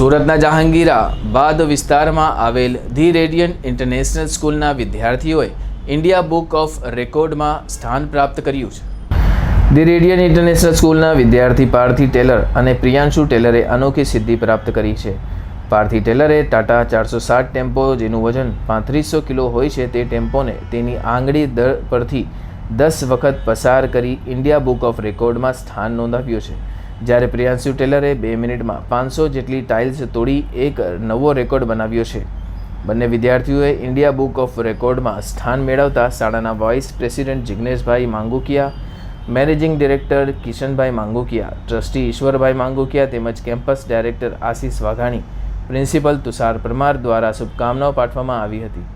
સુરતના જહાંગીરા બાદ વિસ્તારમાં આવેલ ધી રેડિયન્ટ ઇન્ટરનેશનલ સ્કૂલના વિદ્યાર્થીઓએ ઇન્ડિયા બુક ઓફ રેકોર્ડમાં સ્થાન પ્રાપ્ત કર્યું છે. ધી રેડિયન્ટ ઇન્ટરનેશનલ સ્કૂલના વિદ્યાર્થી પાર્થિ ટેલર અને પ્રિયાંશુ ટેલરે અનોખી સિદ્ધિ પ્રાપ્ત કરી છે. પાર્થિ ટેલરે ટાટા ચારસો સાત ટેમ્પો જેનું વજન પાંત્રીસો કિલો હોય છે તે ટેમ્પોને તેની આંગળી દર પરથી દસ વખત પસાર કરી ઇન્ડિયા બુક ઓફ રેકોર્ડમાં સ્થાન નોંધાવ્યું છે. જ્યારે પ્રિયાંશુ ટેલરે બે મિનિટમાં પાંચસો જેટલી ટાઇલ્સ તોડી એક નવો રેકોર્ડ બનાવ્યો છે. બંને વિદ્યાર્થીઓએ ઇન્ડિયા બુક ઓફ રેકોર્ડમાં સ્થાન મેળવતા શાળાના vice president Jigneshbhai Mangukiya, managing director Kishanbhai Mangukiya, trustee Ishwarbhai Mangukiya તેમજ campus director Ashish Vaghani, principal Tushar Parmar દ્વારા શુભકામનાઓ પાઠવવામાં આવી હતી.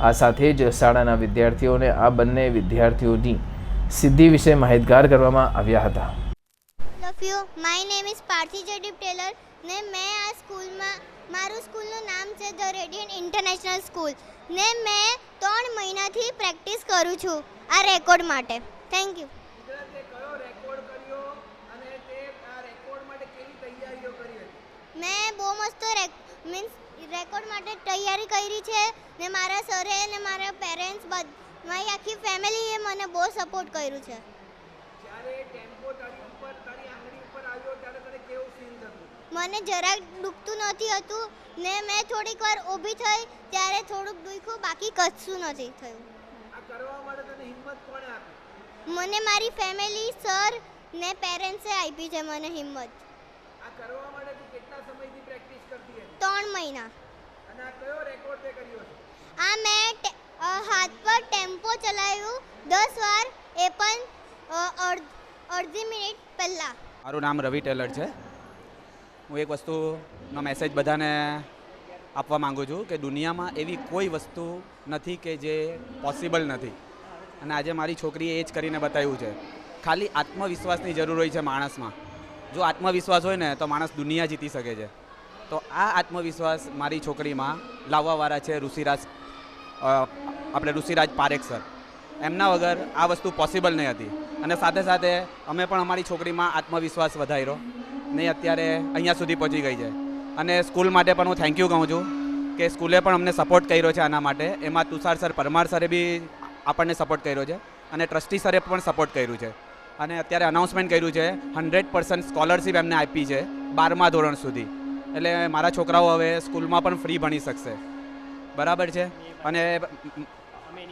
આ સાથે જ શાળાના વિદ્યાર્થીઓને આ બંને વિદ્યાર્થીઓની સિદ્ધિ વિશે માહિતગાર કરવામાં આવ્યા હતા. Love you my name is Parthiv Jaydeep Tailor ને મેં આ સ્કૂલમાં મારું સ્કૂલનું નામ છે ધ રેડિયન્ટ ઇન્ટરનેશનલ સ્કૂલ ને મેં ત્રણ મહિનાથી પ્રેક્ટિસ કરું છું આ રેકોર્ડ માટે. થેન્ક યુ મેં બહુ મસ્ત મીન્સ રેકોર્ડ માટે તૈયારી કરી છે ને મારા સરે ને મારા પેરેન્ટ્સ મારી આખી ફેમિલીએ મને બહુ સપોર્ટ કર્યું છે. જ્યારે ટેમ્પો તારી ઉપર તારી આંગળી ઉપર આવ્યો ત્યારે તને કેવું ફીલ થતું? મને જરાક દુખતું નથી હતું ને મેં થોડીક વાર ઊભી થઈ ત્યારે થોડુંક દુખ્યું બાકી કશું નથી થયું. આ કરવા માટે તને હિંમત કોણે આપી? મને મારી ફેમિલી સર ને પેરેન્ટ્સે આપી છે મને હિંમત. આ કરવા માટે તું કેટલા સમયથી પ્રેક્ટિસ કરતી હતી? ત્રણ મહિના. અને આ કયો રેકોર્ડ તે કર્યો છે? આ મેં હાથ પર ટેમ્પો ચલાવ્યું દસ વાર એ પણ અડધ મિનિટ પહેલાં. મારું નામ રવિ ટેલર છે. હું એક વસ્તુનો મેસેજ બધાને આપવા માંગુ છું કે દુનિયામાં એવી કોઈ વસ્તુ નથી કે જે પોસિબલ નથી. અને આજે મારી છોકરીએ એ જ કરીને બતાવ્યું છે. ખાલી આત્મવિશ્વાસની જરૂર હોય છે માણસમાં. જો આત્મવિશ્વાસ હોય ને, તો માણસ દુનિયા જીતી શકે છે. તો આ આત્મવિશ્વાસ મારી છોકરીમાં લાવવાવાળા છે ઋષિરાજ આપણે ઋષિરાજ પારેખ સર. એમના વગર આ વસ્તુ પોસિબલ નહીં હતી. અને સાથે સાથે અમે પણ અમારી છોકરીમાં આત્મવિશ્વાસ વધાર્યો. ને અત્યારે અહીંયા સુધી પહોંચી ગઈ છે. અને સ્કૂલ માટે પણ હું થેન્ક યુ કહું છું કે સ્કૂલે પણ અમને સપોર્ટ કર્યો છે આના માટે. એમાં તુષાર સર, પરમાર સરે બી આપણને સપોર્ટ કર્યો છે અને ટ્રસ્ટી સરે પણ સપોર્ટ કર્યું છે. અને અત્યારે અનાઉન્સમેન્ટ કર્યું છે હંડ્રેડ પર્સન્ટ સ્કોલરશીપ એમને આપી છે બારમા ધોરણ સુધી. એટલે મારા છોકરાઓ હવે સ્કૂલમાં પણ ફ્રી ભણી શકશે. બરાબર છે? અને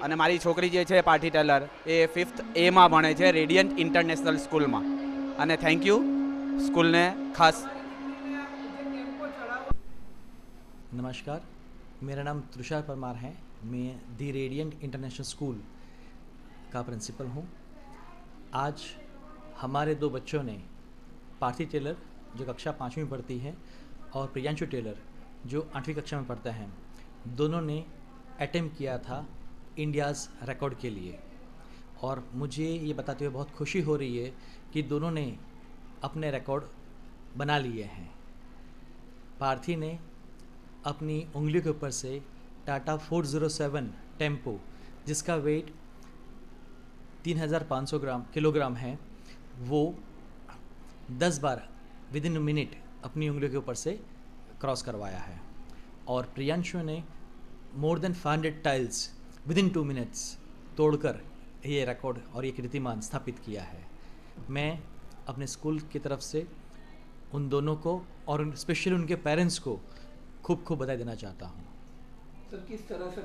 અને મારી છોકરી જે છે પાર્ટી ટેલર એ ફિફ્થ એમાં ભણે છે રેડિયન્ટ ઇન્ટરનેશનલ સ્કૂલમાં અને થેન્ક યુ સ્કૂલને ખાસ नमस्कार मेरा नाम तुषार परमार है मैं दी रेडियंट इंटरनेशनल स्कूल का प्रिंसिपल हूँ आज हमारे दो बच्चों ने पार्थी टेलर जो कक्षा पाँचवीं में पढ़ती है और प्रियांशु टेलर जो आठवीं कक्षा में पढ़ता है दोनों ने अटेम्प्ट किया था इंडियाज़ रिकॉर्ड के लिए। और मुझे ये बताते हुए बहुत खुशी हो रही है कि दोनों ने अपने रिकॉर्ड बना लिए हैं। पार्थी ने अपनी उंगली के ऊपर से टाटा 407 टेंपो जिसका वेट 3500 ग्राम किलोग्राम है, वो 10 बार विद इन मिनट अपनी उंगलियों के ऊपर से क्रॉस करवाया है। और प्रियांशु ने more than 500 tiles within two minutes तोड़कर ये रिकॉर्ड और ये कीर्तिमान स्थापित किया है। मैं अपने स्कूल की तरफ़ से उन दोनों को और स्पेशली उनके पेरेंट्स को खूब खूब बधाई देना चाहता हूँ। सर, किस तरह से